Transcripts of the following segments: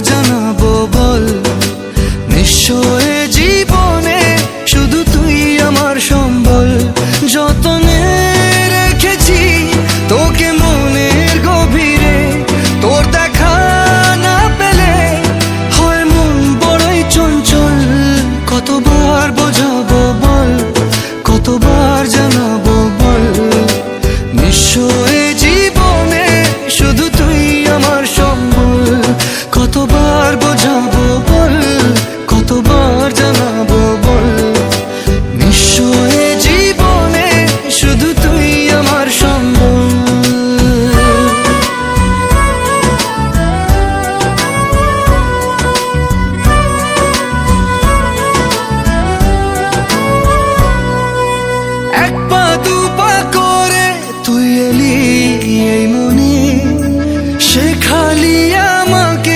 জানাব বল নিশ্চয় কতবার বোঝাবো বল, কতবার জানাব বল? নিশ্চয় জীবনে শুধু তুই আমার সম্বল। এক পা দু পা করে তুই এলি এই মনে শেখালি আমাকে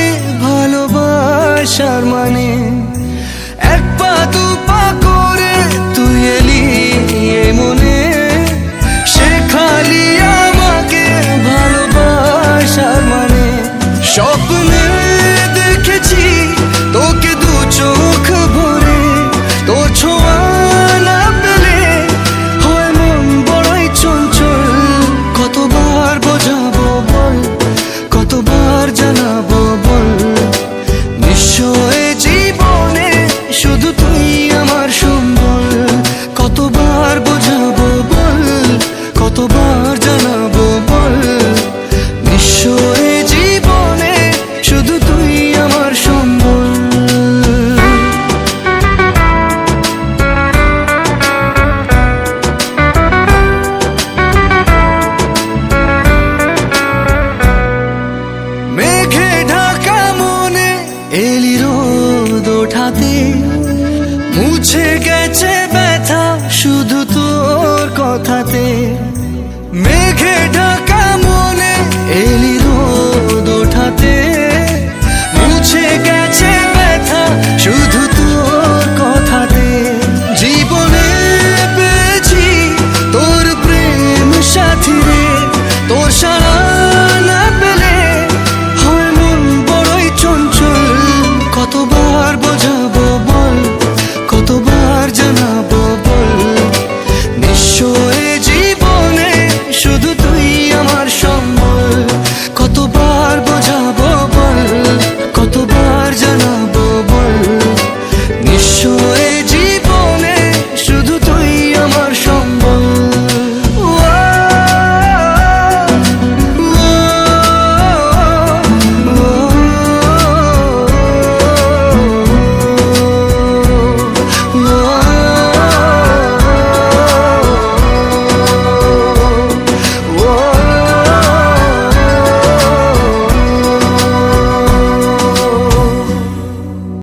ভালোবাসার মানে। এক পা, দু পা করে তুই এলি মনে। শেখালি আমাকে ভালোবাসার মানে। স্বপ্নে ওঠাতে মুছে গেছে ব্যথা শুধু তোর কথাতে। মেঘে ঢাকা